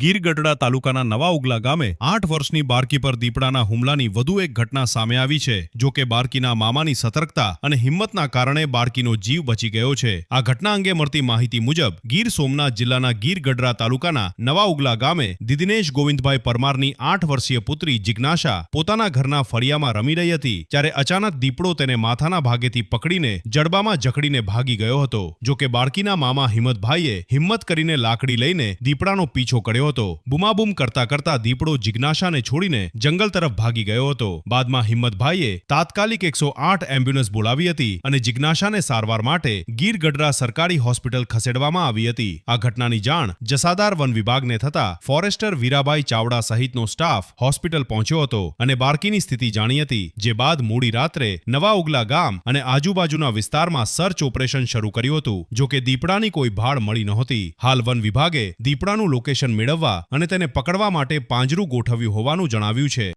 ગીર ગઢડા તાલુકાના નવા ઉગલા ગામે આઠ વર્ષની બાળકી પર દીપડાના હુમલાની વધુ એક ઘટના સામે આવી છે, જો કે બાળકીના મામાની સતર્કતા અને હિંમતના કારણે બાળકીનો જીવ બચી ગયો છે. આ ઘટના અંગે મળતી માહિતી મુજબ, ગીર સોમનાથ જિલ્લાના ગીર ગઢડા તાલુકાના નવા ઉગલા ગામે દિદિનેશ ગોવિંદભાઈ પરમારની આઠ વર્ષીય પુત્રી જિજ્ઞાસા પોતાના ઘરના ફળિયામાં રમી રહી હતી ત્યારે અચાનક દીપડો તેને માથાના ભાગેથી પકડીને જડબામાં જકડીને ભાગી ગયો હતો. જો કે બાળકીના મામા હિંમતભાઈએ હિંમત કરીને લાકડી લઈને દીપડાનો પીછો કર્યો હતો. બુમાબુમ કરતા કરતા દીપડો જિજ્ઞાસાને છોડીને જંગલ તરફ ભાગી ગયો હતો. બાદમાં હિંમતભાઈએ તાત્કાલિક એકસો એમ્બ્યુલન્સ બોલાવી હતી અને જિજ્ઞાસાને સારવાર માટે ગીર ગઢડા સરકારી હોસ્પિટલ ખસેડવામાં આવી હતી. આ ઘટનાની જાણ જસાદાર વન વિભાગને થતા ફોરેસ્ટર વીરાભાઈ ચાવડા સહિતનો સ્ટાફ હોસ્પિટલ પહોંચ્યો હતો અને બાળકીની સ્થિતિ જાણી હતી, જે બાદ મોડી રાત્રે નવા ઉગલા ગામ અને આજુબાજુના વિસ્તારમાં સર્ચ ઓપરેશન શરૂ કર્યું હતું. જો કે દીપડાની કોઈ ભાળ મળી નહોતી. હાલ વન વિભાગે દીપડાનું લોકેશન મેળવવા અને તેને પકડવા માટે પાંજરું ગોઠવ્યું હોવાનું જણાવ્યું છે.